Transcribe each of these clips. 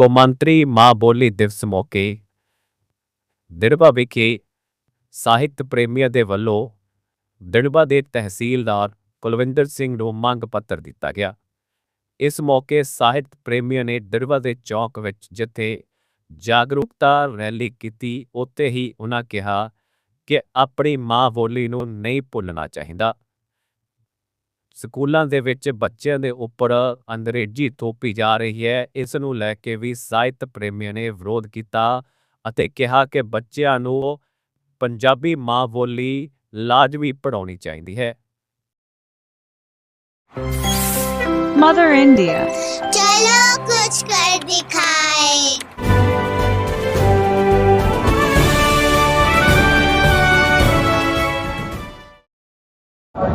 ਕੌਮਾਂਤਰੀ ਮਾਂ ਬੋਲੀ ਦਿਵਸ ਮੌਕੇ ਦਿੜਬਾ ਵਿਖੇ ਸਾਹਿਤ ਪ੍ਰੇਮੀਆਂ ਦੇ ਵੱਲੋਂ ਦਿੜਬਾ ਦੇ ਤਹਿਸੀਲਦਾਰ ਕੁਲਵਿੰਦਰ ਸਿੰਘ ਨੂੰ ਮੰਗ ਪੱਤਰ ਦਿੱਤਾ ਗਿਆ। ਇਸ ਮੌਕੇ ਸਾਹਿਤ ਪ੍ਰੇਮੀਆਂ ਨੇ ਦਿੜਬਾ ਦੇ ਚੌਕ ਵਿੱਚ ਜਿੱਥੇ ਜਾਗਰੂਕਤਾ ਰੈਲੀ ਕੀਤੀ, ਉੱਥੇ ਹੀ ਉਹਨਾਂ ਕਿਹਾ ਕਿ ਆਪਣੀ ਮਾਂ ਬੋਲੀ ਨੂੰ ਨਹੀਂ ਭੁੱਲਣਾ ਚਾਹੀਦਾ। ਸਕੂਲਾਂ ਦੇ ਵਿੱਚ ਬੱਚਿਆਂ ਦੇ ਉੱਪਰ ਅੰਗਰੇਜ਼ੀ ਥੋਪੀ ਜਾ ਰਹੀ ਹੈ। ਇਸ ਨੂੰ ਲੈ ਕੇ ਵੀ ਸਾਹਿਤ ਪ੍ਰੇਮੀਆਂ ਨੇ ਵਿਰੋਧ ਕੀਤਾ ਅਤੇ ਕਿਹਾ ਕਿ ਬੱਚਿਆਂ ਨੂੰ ਪੰਜਾਬੀ ਮਾਂ ਬੋਲੀ ਲਾਜ਼ਮੀ ਪੜਾਉਣੀ ਚਾਹੀਦੀ ਹੈ। ਮਦਰ ਇੰਡੀਆ ਚਲੋ ਕੁਝ ਕਰ ਦਿਖਾ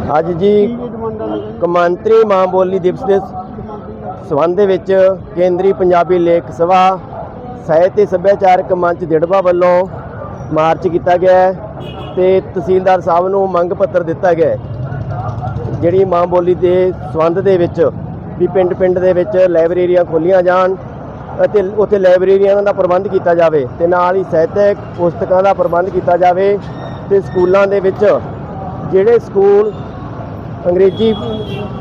ਅੱਜ ਜੀ ਕਮਾਂਤਰੀ ਮਾਂ ਬੋਲੀ ਦਿਵਸ ਦੇ ਸਬੰਧ ਦੇ ਵਿੱਚ ਕੇਂਦਰੀ ਪੰਜਾਬੀ ਲੇਖ ਸਭਾ, ਸਾਹਿਤ ਤੇ ਸੱਭਿਆਚਾਰਕ ਮੰਚ ਦਿੜਬਾ ਵੱਲੋਂ ਮਾਰਚ ਕੀਤਾ ਗਿਆ ਹੈ ਤੇ ਤਹਿਸੀਲਦਾਰ ਸਾਹਿਬ ਨੂੰ ਮੰਗ ਪੱਤਰ ਦਿੱਤਾ ਗਿਆ ਜਿਹੜੀ ਮਾਂ ਬੋਲੀ ਦੇ ਸਬੰਧ ਦੇ ਵਿੱਚ ਵੀ ਪਿੰਡ-ਪਿੰਡ ਦੇ ਵਿੱਚ ਲਾਇਬ੍ਰੇਰੀਆਂ ਖੋਲੀਆਂ ਜਾਣ ਅਤੇ ਉੱਥੇ ਲਾਇਬ੍ਰੇਰੀਆਂ ਦਾ ਪ੍ਰਬੰਧ ਕੀਤਾ ਜਾਵੇ ਤੇ ਨਾਲ ਹੀ ਸਾਹਿਤਕ ਪੁਸਤਕਾਂ ਦਾ ਪ੍ਰਬੰਧ ਕੀਤਾ ਜਾਵੇ ਤੇ ਸਕੂਲਾਂ ਦੇ ਵਿੱਚ ਜਿਹੜੇ ਸਕੂਲ ਅੰਗਰੇਜ਼ੀ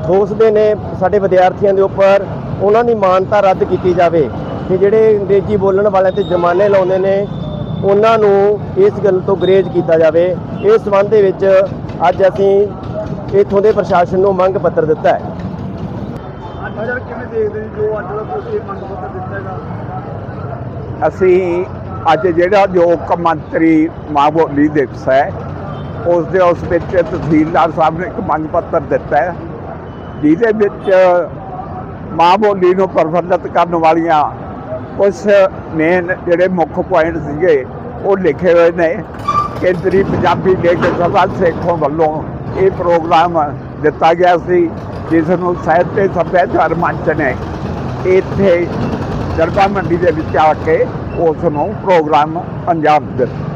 ਠੋਸਦੇ ਨੇ ਸਾਡੇ ਵਿਦਿਆਰਥੀਆਂ ਦੇ ਉੱਪਰ ਉਹਨਾਂ ਦੀ ਮਾਨਤਾ ਰੱਦ ਕੀਤੀ ਜਾਵੇ। ਤੇ ਜਿਹੜੇ ਅੰਗਰੇਜ਼ੀ ਬੋਲਣ ਵਾਲਿਆਂ ਤੇ ਜੁਰਮਾਨੇ ਲਾਉਂਦੇ ਨੇ ਉਹਨਾਂ ਨੂੰ ਇਸ ਗੱਲ ਤੋਂ ਗਰੇਜ ਕੀਤਾ ਜਾਵੇ। ਇਸ ਸੰਬੰਧ ਦੇ ਵਿੱਚ ਅੱਜ ਅਸੀਂ ਇੱਥੋਂ ਦੇ ਪ੍ਰਸ਼ਾਸਨ ਨੂੰ ਮੰਗ ਪੱਤਰ ਦਿੱਤਾ ਹੈ। ਅਜਰ ਕਿਵੇਂ ਦੇਖਦੇ ਜੀ ਜੋ ਅੱਜ ਦਾ ਤੁਸੀਂ ਮੰਗ ਪੱਤਰ ਦਿੱਤਾ ਹੈਗਾ? ਅਸੀਂ ਅੱਜ ਜਿਹੜਾ ਜੋ ਕਮੰਤਰੀ ਮਾਂ ਬੋਲੀ ਦਿਵਸ ਹੈ ਉਸ ਦੇ ਉਸ ਵਿੱਚ ਤਹਿਸੀਲਦਾਰ ਸਾਹਿਬ ਨੇ ਇੱਕ ਮੰਗ ਪੱਤਰ ਦਿੱਤਾ ਹੈ, ਜਿਹਦੇ ਵਿੱਚ ਮਾਂ ਬੋਲੀ ਨੂੰ ਪ੍ਰਫੁੱਲਤ ਕਰਨ ਵਾਲੀਆਂ ਕੁਝ ਮੇਨ ਜਿਹੜੇ ਮੁੱਖ ਪੁਆਇੰਟ ਸੀਗੇ, ਉਹ ਲਿਖੇ ਹੋਏ ਨੇ। ਕੇਂਦਰੀ ਪੰਜਾਬੀ ਲੇਖ ਸਭਾ ਸੇਖੋਂ ਵੱਲੋਂ ਇਹ ਪ੍ਰੋਗਰਾਮ ਦਿੱਤਾ ਗਿਆ ਸੀ, ਜਿਸ ਨੂੰ ਸਾਹਿਤ ਤੇ ਸੱਭਿਆਚਾਰ ਮੰਚ ਨੇ ਇੱਥੇ ਦਰਬਾਰ ਮੰਡੀ ਦੇ ਵਿੱਚ ਆ ਕੇ ਉਸ ਨੂੰ ਪ੍ਰੋਗਰਾਮ ਅੰਜਾਮ ਦਿੱਤਾ।